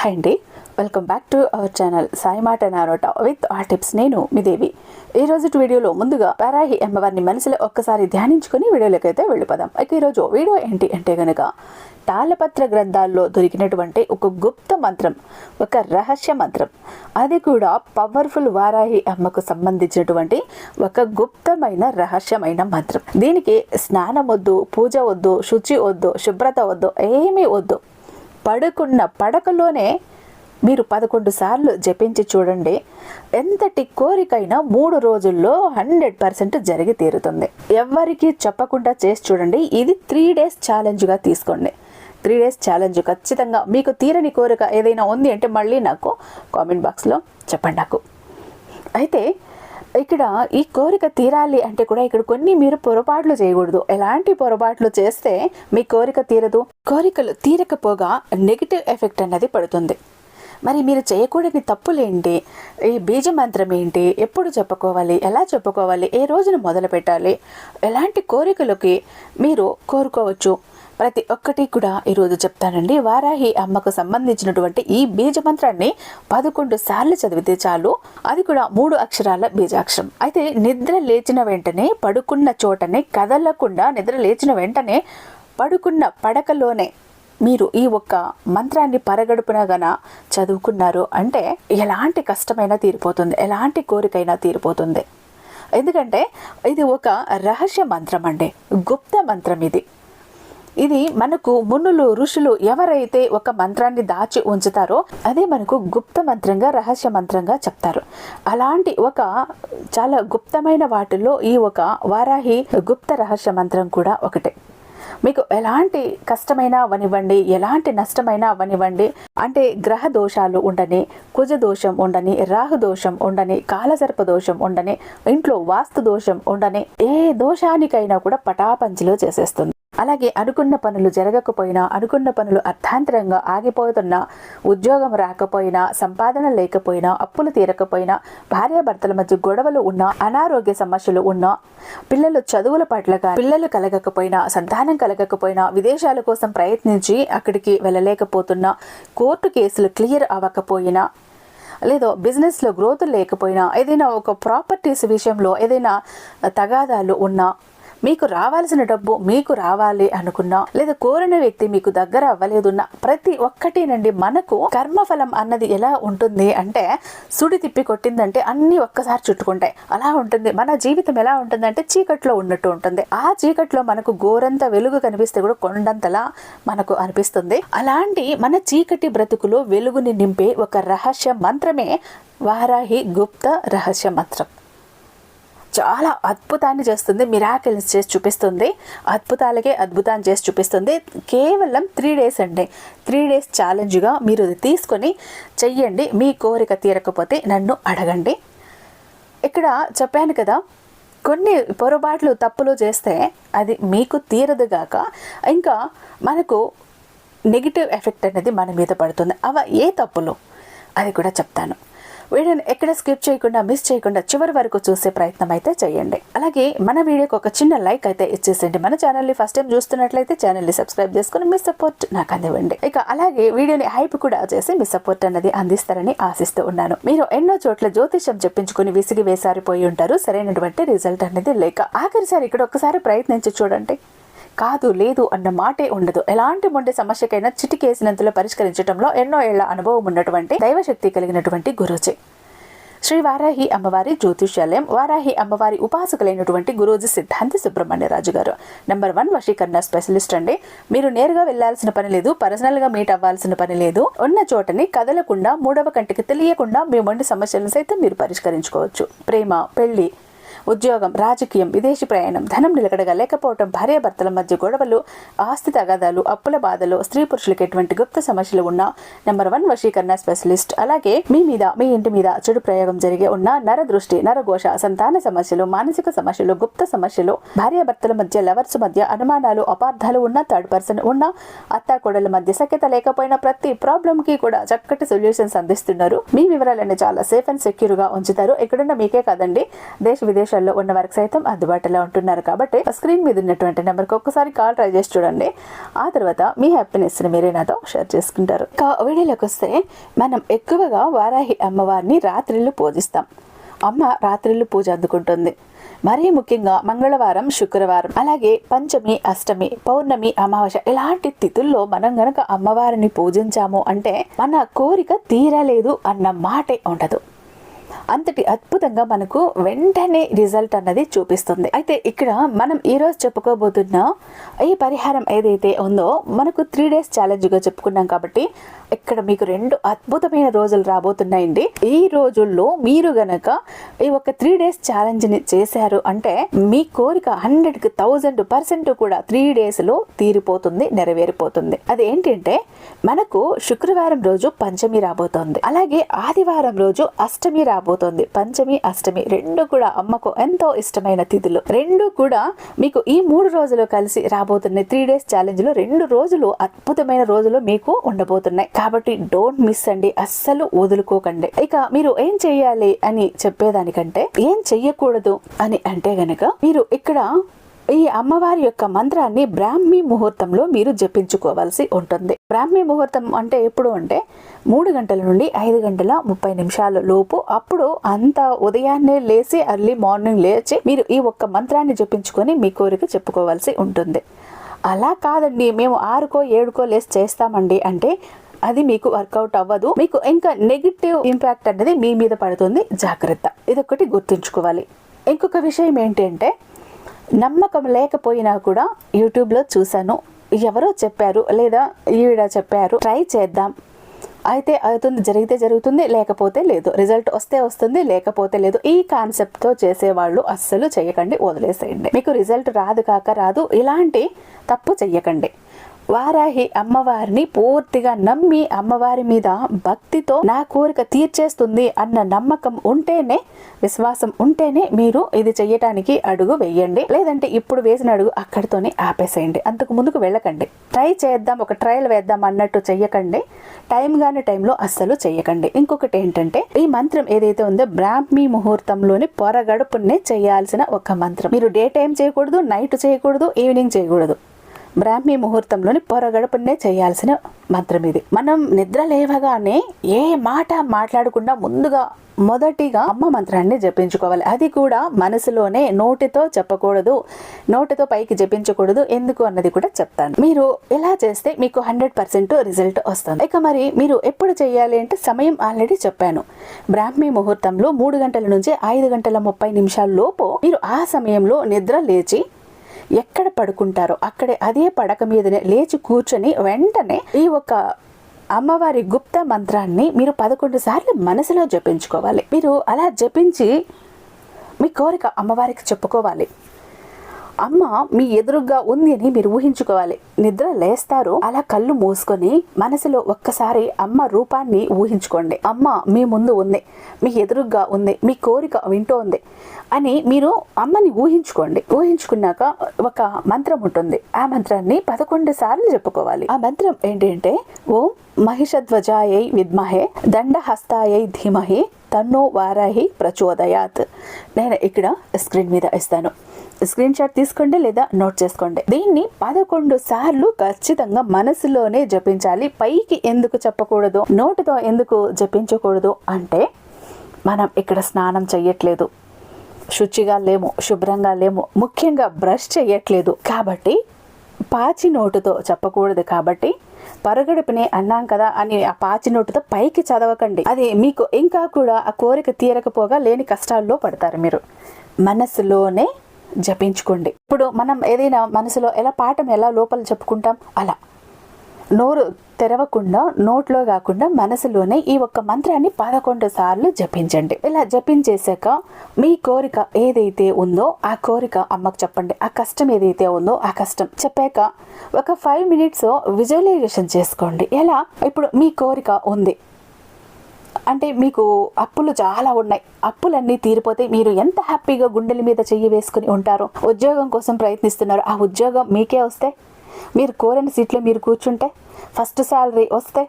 Hi అండి. Welcome back to our channel Sai మాట నారోట విత్ ఆ టిప్స్. నేను మీ దేవి. ఈ రోజు వీడియోలో ముందుగా పారాహి అమ్మవారిని మనసులో ఒక్కసారి ధ్యానించుకుని వీడియోలోకి అయితే వెళ్ళిపోదాం. అయితే ఈరోజు వీడియో ఏంటి అంటే కనుక తాళపత్ర గ్రంథాల్లో దొరికినటువంటి ఒక గుప్త మంత్రం ఒక రహస్య మంత్రం. అది కూడా పవర్ఫుల్ వారాహి అమ్మకు సంబంధించినటువంటి ఒక గుప్తమైన రహస్యమైన మంత్రం. దీనికి స్నానం వద్దు పూజ వద్దు శుచి వద్దు శుభ్రత వద్దు ఏమీ వద్దు. పడుకున్న పడకలోనే మీరు పదకొండు సార్లు జపించి చూడండి. ఎంతటి కోరికైనా మూడు రోజుల్లో హండ్రెడ్ పర్సెంట్ జరిగి తీరుతుంది. ఎవరికి చెప్పకుండా చేసి చూడండి. ఇది త్రీ డేస్ ఛాలెంజ్గా తీసుకోండి. త్రీ డేస్ ఛాలెంజ్ ఖచ్చితంగా మీకు తీరని కోరిక ఏదైనా ఉంది అంటే మళ్ళీ నాకు కామెంట్ బాక్స్లో చెప్పండి నాకు. అయితే ఇక్కడ ఈ కోరిక తీరాలి అంటే కూడా ఇక్కడ కొన్ని మీరు పొరపాట్లు చేయకూడదు. ఎలాంటి పొరపాట్లు చేస్తే మీ కోరిక తీరదు? కోరికలు తీరకపోగా నెగిటివ్ ఎఫెక్ట్ అన్నది పడుతుంది. మరి మీరు చేయకూడని తప్పులేంటి? ఈ బీజ మంత్రం ఏంటి? ఎప్పుడు చెప్పుకోవాలి? ఎలా చెప్పుకోవాలి? ఏ రోజున మొదలు పెట్టాలి? ఎలాంటి కోరికలకి మీరు కోరుకోవచ్చు? ప్రతి ఒక్కటి కూడా ఈరోజు చెప్తానండి. వారాహి అమ్మకు సంబంధించినటువంటి ఈ బీజ మంత్రాన్ని పదకొండు సార్లు చదివితే చాలు. అది కూడా మూడు అక్షరాల బీజాక్షరం. అయితే నిద్ర లేచిన వెంటనే పడుకున్న చోటనే కదలకుండా నిద్ర లేచిన వెంటనే పడుకున్న పడకలోనే మీరు ఈ ఒక్క మంత్రాన్ని పరగడుపున గన చదువుకున్నారు అంటే ఎలాంటి కష్టమైనా తీరిపోతుంది ఎలాంటి కోరికైనా తీరిపోతుంది. ఎందుకంటే ఇది ఒక రహస్య మంత్రం అండి గుప్త మంత్రం ఇది. ఇది మనకు మునులు ఋషులు ఎవరైతే ఒక మంత్రాన్ని దాచి ఉంచుతారో అదే మనకు గుప్త మంత్రంగా రహస్య మంత్రంగా చెప్తారు. అలాంటి ఒక చాలా గుప్తమైన వాటిల్లో ఈ ఒక వారాహి గుప్త రహస్య మంత్రం కూడా ఒకటే. మీకు ఎలాంటి కష్టమైనా అవనివ్వండి ఎలాంటి నష్టమైనా అవనివ్వండి. అంటే గ్రహ దోషాలు ఉండని కుజ దోషం ఉండని రాహు దోషం ఉండని కాలసర్ప దోషం ఉండని ఇంట్లో వాస్తు దోషం ఉండని ఏ దోషానికైనా కూడా పటాపంచిలో చేసేస్తుంది. అలాగే అనుకున్న పనులు జరగకపోయినా అనుకున్న పనులు అర్థాంతరంగా ఆగిపోతున్నా ఉద్యోగం రాకపోయినా సంపాదన లేకపోయినా అప్పులు తీరకపోయినా భార్యాభర్తల మధ్య గొడవలు ఉన్నా అనారోగ్య సమస్యలు ఉన్నా పిల్లలు చదువుల పట్ల పిల్లలు కలగకపోయినా సంతానం కలగకపోయినా విదేశాల కోసం ప్రయత్నించి అక్కడికి వెళ్ళలేకపోతున్నా కోర్టు కేసులు క్లియర్ అవ్వకపోయినా లేదో బిజినెస్లో గ్రోత్ లేకపోయినా ఏదైనా ఒక ప్రాపర్టీస్ విషయంలో ఏదైనా తగాదాలు ఉన్నా మీకు రావాల్సిన డబ్బు మీకు రావాలి అనుకున్నా లేదా కోరిన వ్యక్తి మీకు దగ్గర అవ్వలేదున్నా ప్రతి ఒక్కటి నుండి మనకు కర్మఫలం అన్నది ఎలా ఉంటుంది అంటే సుడి తిప్పి కొట్టిందంటే అన్ని ఒక్కసారి చుట్టుకుంటాయి. అలా ఉంటుంది. మన జీవితం ఎలా ఉంటుందంటే చీకట్లో ఉన్నట్టు ఉంటుంది. ఆ చీకట్లో మనకు గోరంత వెలుగు కనిపిస్తే కూడా కొండంతలా మనకు అనిపిస్తుంది. అలాంటి మన చీకటి బ్రతుకులో వెలుగుని నింపే ఒక రహస్య మంత్రమే వారాహి గుప్త రహస్య మంత్రం. చాలా అద్భుతాన్ని చేస్తుంది. మిరాకిల్స్ చేసి చూపిస్తుంది. అద్భుతాలకే అద్భుతాన్ని చేసి చూపిస్తుంది. కేవలం త్రీ డేస్ అండి. త్రీ డేస్ ఛాలెంజ్గా మీరు తీసుకొని చెయ్యండి. మీ కోరిక తీరకపోతే నన్ను అడగండి. ఇక్కడ చెప్పాను కదా కొన్ని పొరపాట్లు తప్పులు చేస్తే అది మీకు తీరదుగాక ఇంకా మనకు నెగిటివ్ ఎఫెక్ట్ అనేది మన మీద పడుతుంది. అవ ఏ తప్పులు? అది కూడా చెప్తాను. వీడియోని ఎక్కడ స్కిప్ చేయకుండా మిస్ చేయకుండా చివరి వరకు చూసే ప్రయత్నం అయితే చేయండి. అలాగే మన వీడియోకి ఒక చిన్న లైక్ అయితే ఇచ్చేసండి మన ఛానల్ని ఫస్ట్ టైం చూస్తున్నట్లయితే ఛానల్ని సబ్స్క్రైబ్ చేసుకుని మీ సపోర్ట్ నాకు అందివ్వండి. ఇక అలాగే వీడియోని హైప్ కూడా చేసి మీ సపోర్ట్ అన్నది అందిస్తారని ఆశిస్తూ ఉన్నాను. మీరు ఎన్నో చోట్ల జ్యోతిషం చెప్పించుకుని విసిగి వేసారిపోయి ఉంటారు. సరైనటువంటి రిజల్ట్ అనేది లేక. ఆఖరిసారి ఇక్కడ ఒక్కసారి ప్రయత్నించి చూడండి. కాదు లేదు అన్న మాటే ఉండదు. ఎలాంటి మొండి సమస్యకైనా చిటికేసినంతలో పరిష్కరించడంలో ఎన్నో ఏళ్ళ అనుభవం ఉన్నటువంటి దైవశక్తి కలిగినటువంటి గురుజీ. శ్రీ వారాహి అమ్మవారి జ్యోతిష్యాలయం వారాహి అమ్మవారి ఉపాసకులైనటువంటి గురూజీ సిద్ధాంతి సుబ్రహ్మణ్యరాజు గారు. నెంబర్ వన్ వశీకరణ స్పెషలిస్ట్ అండి. మీరు నేరుగా వెళ్ళాల్సిన పని లేదు పర్సనల్గా మీట్ అవ్వాల్సిన పని లేదు. ఉన్న చోటని కదలకుండా మూడవ కంటికి తెలియకుండా మీ మొండి సమస్యలను సైతం మీరు పరిష్కరించుకోవచ్చు. ప్రేమ పెళ్ళి ఉద్యోగం రాజకీయం విదేశీ ప్రయాణం ధనం నిలకడగా లేకపోవడం భార్యాభర్తల మధ్య గొడవలు ఆస్తి తగాదాలు అప్పుల బాధలు స్త్రీ పురుషులకు ఎటువంటి గుప్త సమస్యలు ఉన్న నెంబర్ వన్ వశీకరణ స్పెషలిస్ట్. అలాగే మీ మీద మీ ఇంటి మీద చెడు ప్రయోగం జరిగే ఉన్న నర దృష్టి నరఘోష సంతాన సమస్యలు మానసిక సమస్యలు గుప్త సమస్యలు భార్యాభర్తల మధ్య లవర్స్ మధ్య అనుమానాలు అపార్థాలు ఉన్న థర్డ్ పర్సన్ ఉన్న అత్తాకోడల మధ్య సఖ్యత లేకపోయినా ప్రతి ప్రాబ్లం కి కూడా చక్కటి సొల్యూషన్స్ అందిస్తున్నారు. మీ వివరాలన్నీ చాలా సేఫ్ అండ్ సెక్యూర్గా ఉంచుతారు. ఎక్కడున్న మీకే కాదండి దేశ విదేశాల రాష్ట్రాల్లో ఉన్న వారికి సైతం అందుబాటులో ఉంటున్నారు. కాబట్టి స్క్రీన్ మీద ఉన్నటువంటి నెంబర్కి ఒక్కసారి కాల్ ట్రై చేసి చూడండి. ఆ తర్వాత మీ హ్యాపీనెస్ని మీరే నాతో షేర్ చేసుకుంటారు. ఇక వీడియోలోకి వస్తే మనం ఎక్కువగా వారాహి అమ్మవారిని రాత్రిళ్ళు పూజిస్తాం. అమ్మ రాత్రిళ్ళు పూజ అందుకుంటుంది. మరీ ముఖ్యంగా మంగళవారం శుక్రవారం అలాగే పంచమి అష్టమి పౌర్ణమి అమావాస్య ఇలాంటి తిథుల్లో మనం గనక అమ్మవారిని పూజించాము అంటే మన కోరిక తీరలేదు అన్న మాటే ఉండదు. అంతటి అద్భుతంగా మనకు వెంటనే రిజల్ట్ అన్నది చూపిస్తుంది. అయితే ఇక్కడ మనం ఈరోజు చెప్పుకోబోతున్న ఈ పరిహారం ఏదైతే ఉందో మనకు త్రీ డేస్ ఛాలెంజ్గా చెప్పుకున్నాం కాబట్టి ఇక్కడ మీకు రెండు అద్భుతమైన రోజులు రాబోతున్నాయండి. ఈ రోజుల్లో మీరు గనక ఈ ఒక త్రీ డేస్ ఛాలెంజ్ని చేశారు అంటే మీ కోరిక హండ్రెడ్కి థౌజండ్ పర్సెంట్ కూడా త్రీ డేస్లో తీరిపోతుంది నెరవేరిపోతుంది. అది ఏంటంటే మనకు శుక్రవారం రోజు పంచమి రాబోతోంది. అలాగే ఆదివారం రోజు అష్టమి రాబోతుంది. పంచమి అష్టమి రెండు కూడా అమ్మకు ఎంతో ఇష్టమైన తిథులు. రెండు కూడా మీకు ఈ మూడు రోజులు కలిసి రాబోతున్నాయి. త్రీ డేస్ ఛాలెంజ్లో రెండు రోజులు అద్భుతమైన రోజులు మీకు ఉండబోతున్నాయి. కాబట్టి డోంట్ మిస్ అండి. అస్సలు వదులుకోకండి. ఇక మీరు ఏం చెయ్యాలి అని చెప్పేదానికంటే ఏం చెయ్యకూడదు అని అంటే గనక మీరు ఇక్కడ ఈ అమ్మవారి యొక్క మంత్రాన్ని బ్రాహ్మీ ముహూర్తంలో మీరు జపించుకోవాల్సి ఉంటుంది. బ్రాహ్మీ ముహూర్తం అంటే ఎప్పుడు అంటే మూడు గంటల నుండి ఐదు గంటల ముప్పై నిమిషాల లోపు. అప్పుడు అంత ఉదయాన్నే లేచి అర్లీ మార్నింగ్ లేచి మీరు ఈ ఒక్క మంత్రాన్ని జపించుకొని మీ కోరిక చెప్పుకోవాల్సి ఉంటుంది. అలా కాదండి మేము ఆరుకో ఏడుకో లేసి చేస్తామండి అంటే అది మీకు వర్కౌట్ అవ్వదు. మీకు ఇంకా నెగిటివ్ ఇంపాక్ట్ అనేది మీ మీద పడుతుంది. జాగ్రత్త. ఇదొకటి గుర్తుంచుకోవాలి. ఇంకొక విషయం ఏంటంటే నమ్మకం లేకపోయినా కూడా యూట్యూబ్లో చూశాను. ఎవరో చెప్పారు లేదా ఈవిడ చెప్పారు ట్రై చేద్దాం. అయితే అవుతుంది జరిగితే జరుగుతుంది లేకపోతే లేదు. రిజల్ట్ వస్తే వస్తుంది లేకపోతే లేదు. ఈ కాన్సెప్ట్తో చేసేవాళ్ళు అస్సలు చేయకండి వదిలేసేయండి. మీకు రిజల్ట్ రాదు కాక రాదు ఇలాంటి తప్పు చెయ్యకండి. వారాహి అమ్మవారిని పూర్తిగా నమ్మి అమ్మవారి మీద భక్తితో నా కోరిక తీర్చేస్తుంది అన్న నమ్మకం ఉంటేనే విశ్వాసం ఉంటేనే మీరు ఇది చెయ్యటానికి అడుగు వేయండి. లేదంటే ఇప్పుడు వేసిన అడుగు అక్కడితోనే ఆపేసేయండి. అంతకు ముందుకు వెళ్ళకండి. ట్రై చేద్దాం ఒక ట్రయల్ వేద్దాం అన్నట్టు చెయ్యకండి. టైం గాని టైంలో అస్సలు చెయ్యకండి. ఇంకొకటి ఏంటంటే ఈ మంత్రం ఏదైతే ఉందో బ్రాహ్మీ ముహూర్తంలోని పొరగడుపునే చేయాల్సిన ఒక మంత్రం. మీరు డే టైం చేయకూడదు నైట్ చేయకూడదు ఈవినింగ్ చేయకూడదు. బ్రాహ్మీ ముహూర్తంలోని పొరగడుపునే చేయాల్సిన మంత్రం ఇది. మనం నిద్ర లేవగానే ఏ మాట మాట్లాడకుండా ముందుగా మొదటిగా అమ్మ మంత్రాన్ని జపించుకోవాలి. అది కూడా మనసులోనే నోటితో చెప్పకూడదు నోటితో పైకి జపించకూడదు ఎందుకు అన్నది కూడా చెప్తాను. మీరు ఇలా చేస్తే మీకు హండ్రెడ్ పర్సెంట్ రిజల్ట్ వస్తుంది. ఇక మరి మీరు ఎప్పుడు చేయాలి అంటే సమయం ఆల్రెడీ చెప్పాను. బ్రాహ్మీ ముహూర్తంలో మూడు గంటల నుంచి ఐదు గంటల ముప్పై నిమిషాల లోపు మీరు ఆ సమయంలో నిద్ర లేచి ఎక్కడ పడుకుంటారో అక్కడే అదే పడక మీదనే లేచి కూర్చొని వెంటనే ఈ ఒక అమ్మవారి గుప్త మంత్రాన్ని మీరు పదకొండు సార్లు మనసులో జపించుకోవాలి. మీరు అలా జపించి మీ కోరిక అమ్మవారికి చెప్పుకోవాలి. అమ్మ మీ ఎదురుగా ఉంది అని మీరు ఊహించుకోవాలి. నిద్ర లేస్తారు. అలా కళ్ళు మూసుకొని మనసులో ఒక్కసారి అమ్మ రూపాన్ని ఊహించుకోండి. అమ్మ మీ ముందు ఉంది. మీ ఎదురుగా ఉంది. మీ కోరిక వింటోంది అని మీరు అమ్మని ఊహించుకోండి. ఊహించుకున్నాక ఒక మంత్రం ఉంటుంది. ఆ మంత్రాన్ని పదకొండు సార్లు చెప్పుకోవాలి ఆ మంత్రం ఏంటంటే ఓం మహిషధ్వజాయై విద్మహే దండహస్తాయై ధీమహి తన్నో వారాహి ప్రచోదయాత్. నేను ఇక్కడ స్క్రీన్ మీద ఇస్తాను. స్క్రీన్ షాట్ తీసుకోండి లేదా నోట్ చేసుకోండి. దీన్ని పదకొండు సార్లు ఖచ్చితంగా మనసులోనే జపించాలి. పైకి ఎందుకు చెప్పకూడదు? నోటితో ఎందుకు జపించకూడదు? అంటే మనం ఇక్కడ స్నానం చెయ్యట్లేదు. శుచిగా లేము శుభ్రంగా లేము ముఖ్యంగా బ్రష్ చేయట్లేదు కాబట్టి పాచి నోటుతో చెప్పకూడదు కాబట్టి పరగడుపునే అన్నాం కదా అని ఆ పాచి నోటుతో పైకి చదవకండి. అది మీకు ఇంకా కూడా ఆ కోరిక తీరకపోగా లేని కష్టాల్లో పడతారు మీరు. మనసులోనే జపించుకోండి. ఇప్పుడు మనం ఏదైనా మనసులో ఎలా పాఠం ఎలా లోపల చెప్పుకుంటాం? అలా. నోరు తెరవకుండా నోట్లో కాకుండా మనసులోనే ఈ ఒక్క మంత్రాన్ని పదకొండు సార్లు జపించండి. ఇలా జపించేశాక మీ కోరిక ఏదైతే ఉందో ఆ కోరిక అమ్మకు చెప్పండి. ఆ కష్టం ఏదైతే ఉందో ఆ కష్టం చెప్పాక ఒక ఫైవ్ మినిట్స్ విజువలైజేషన్ చేసుకోండి. ఎలా? ఇప్పుడు మీ కోరిక ఉంది. అంటే మీకు అప్పులు చాలా ఉన్నాయి. అప్పులన్నీ తీరిపోతే మీరు ఎంత హ్యాపీగా గుండెల మీద చెయ్యి వేసుకుని ఉంటారు ఉద్యోగం కోసం ప్రయత్నిస్తున్నారు ఆ ఉద్యోగం మీకే వస్తే మీరు కోరిన సీట్లో మీరు కూర్చుంటే ఫస్ట్ శాలరీ వస్తే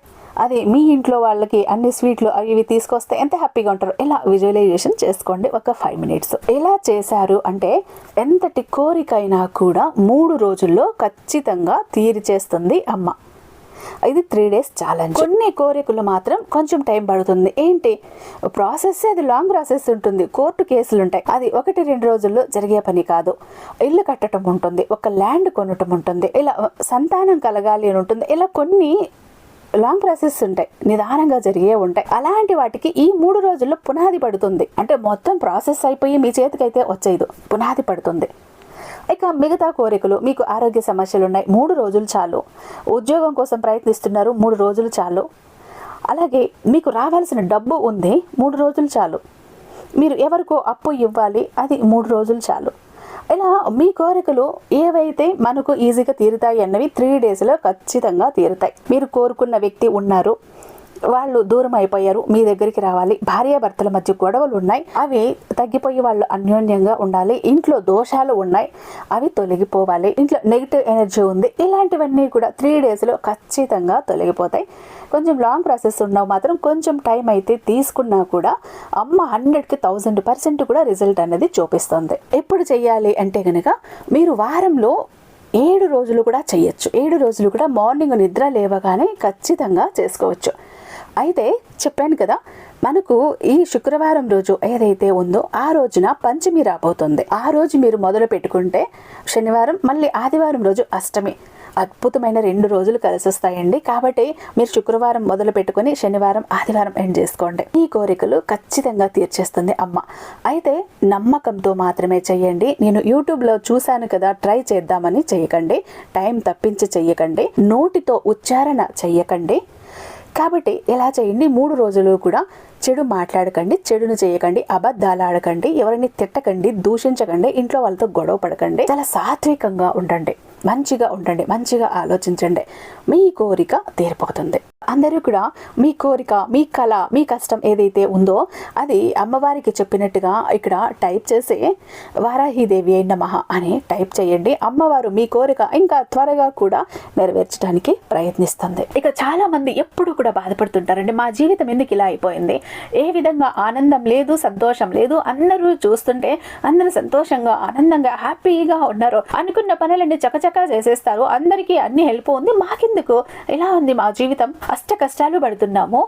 అది మీ ఇంట్లో వాళ్ళకి అన్ని స్వీట్లు అవి ఇవి తీసుకొస్తే ఎంత హ్యాపీగా ఉంటారు ఇలా విజువలైజేషన్ చేసుకోండి ఒక ఫైవ్ మినిట్స్. ఎలా చేశారు అంటే ఎంతటి కోరికైనా కూడా మూడు రోజుల్లో ఖచ్చితంగా తీర్చేస్తుంది అమ్మ. ఇది త్రీ డేస్ ఛాలెంజ్ కొన్ని కోరికలు మాత్రం కొంచెం టైం పడుతుంది. ఏంటి? ప్రాసెస్ అది లాంగ్ ప్రాసెస్ ఉంటుంది. కోర్టు కేసులు ఉంటాయి. అది ఒకటి రెండు రోజుల్లో జరిగే పని కాదు. ఇల్లు కట్టడం ఉంటుంది. ఒక ల్యాండ్ కొనటం ఉంటుంది. ఇలా సంతానం కలగాలి అని ఉంటుంది. ఇలా కొన్ని లాంగ్ ప్రాసెస్ ఉంటాయి. నిదానంగా జరిగే ఉంటాయి. అలాంటి వాటికి ఈ మూడు రోజుల్లో పునాది పడుతుంది. అంటే మొత్తం ప్రాసెస్ అయిపోయి మీ చేతికైతే వచ్చేది పునాది పడుతుంది. ఇక మిగతా కోరికలు మీకు ఆరోగ్య సమస్యలు ఉన్నాయి మూడు రోజులు చాలు. ఉద్యోగం కోసం ప్రయత్నిస్తున్నారు. మూడు రోజులు చాలు. అలాగే మీకు రావాల్సిన డబ్బు ఉంది. మూడు రోజులు చాలు. మీరు ఎవరికో అప్పు ఇవ్వాలి. అది మూడు రోజులు చాలు. ఇలా మీ కోరికలు ఏవైతే మనకు ఈజీగా తీరుతాయి అన్నవి త్రీ డేస్లో ఖచ్చితంగా తీరుతాయి. మీరు కోరుకున్న వ్యక్తి ఉన్నారు. వాళ్ళు దూరం అయిపోయారు. మీ దగ్గరికి రావాలి. భార్యాభర్తల మధ్య గొడవలు ఉన్నాయి. అవి తగ్గిపోయి వాళ్ళు అన్యోన్యంగా ఉండాలి. ఇంట్లో దోషాలు ఉన్నాయి. అవి తొలగిపోవాలి. ఇంట్లో నెగిటివ్ ఎనర్జీ ఉంది. ఇలాంటివన్నీ కూడా త్రీ డేస్లో ఖచ్చితంగా తొలగిపోతాయి. కొంచెం లాంగ్ ప్రాసెస్ ఉన్నావు మాత్రం కొంచెం టైం అయితే తీసుకున్నా కూడా అమ్మ హండ్రెడ్కి థౌజండ్ పర్సెంట్ కూడా రిజల్ట్ అనేది చూపిస్తుంది. ఎప్పుడు చేయాలి అంటే కనుక మీరు వారంలో ఏడు రోజులు కూడా చేయొచ్చు ఏడు రోజులు కూడా మార్నింగ్ నిద్ర లేవగానే ఖచ్చితంగా చేసుకోవచ్చు. అయితే చెప్పాను కదా మనకు ఈ శుక్రవారం రోజు ఏదైతే ఉందో ఆ రోజున పంచమి రాబోతుంది. ఆ రోజు మీరు మొదలు పెట్టుకుంటే శనివారం మళ్ళీ ఆదివారం రోజు అష్టమి. అద్భుతమైన రెండు రోజులు కలిసి వస్తాయండి కాబట్టి మీరు శుక్రవారం మొదలు పెట్టుకుని శనివారం ఆదివారం ఎండ్ చేసుకోండి. ఈ కోరికలు ఖచ్చితంగా తీర్చేస్తుంది అమ్మ. అయితే నమ్మకంతో మాత్రమే చెయ్యండి. నేను యూట్యూబ్లో చూశాను కదా ట్రై చేద్దామని చేయకండి టైం తప్పించి చెయ్యకండి. నోటితో ఉచ్చారణ చెయ్యకండి. కాబట్టి ఎలా చేయండి? మూడు రోజులు కూడా చెడు మాట్లాడకండి చెడును చేయకండి అబద్ధాలు ఆడకండి ఎవరిని తిట్టకండి దూషించకండి ఇంట్లో వాళ్ళతో గొడవ పడకండి. చాలా సాత్వికంగా ఉండండి. మంచిగా ఉండండి మంచిగా ఆలోచించండి. మీ కోరిక తీరిపోతుంది. అందరూ కూడా మీ కోరిక మీ కళ మీ కష్టం ఏదైతే ఉందో అది అమ్మవారికి చెప్పినట్టుగా ఇక్కడ టైప్ చేసి వారాహిదేవి అయిన నమః అని టైప్ చేయండి. అమ్మవారు మీ కోరిక ఇంకా త్వరగా కూడా నెరవేర్చడానికి ప్రయత్నిస్తుంది. ఇక చాలా మంది ఎప్పుడు కూడా బాధపడుతుంటారండి మా జీవితం ఎందుకు ఇలా అయిపోయింది? ఏ విధంగా ఆనందం లేదు సంతోషం లేదు అందరూ చూస్తుంటే అందరూ సంతోషంగా ఆనందంగా హ్యాపీగా ఉన్నారు. అనుకున్న పనులన్నీ చకచకా చేసేస్తారు. అందరికీ అన్ని హెల్ప్ ఉంది. మాకెందుకు? ఎలా ఉంది మా జీవితం? అష్ట కష్టాలు పడుతున్నాము.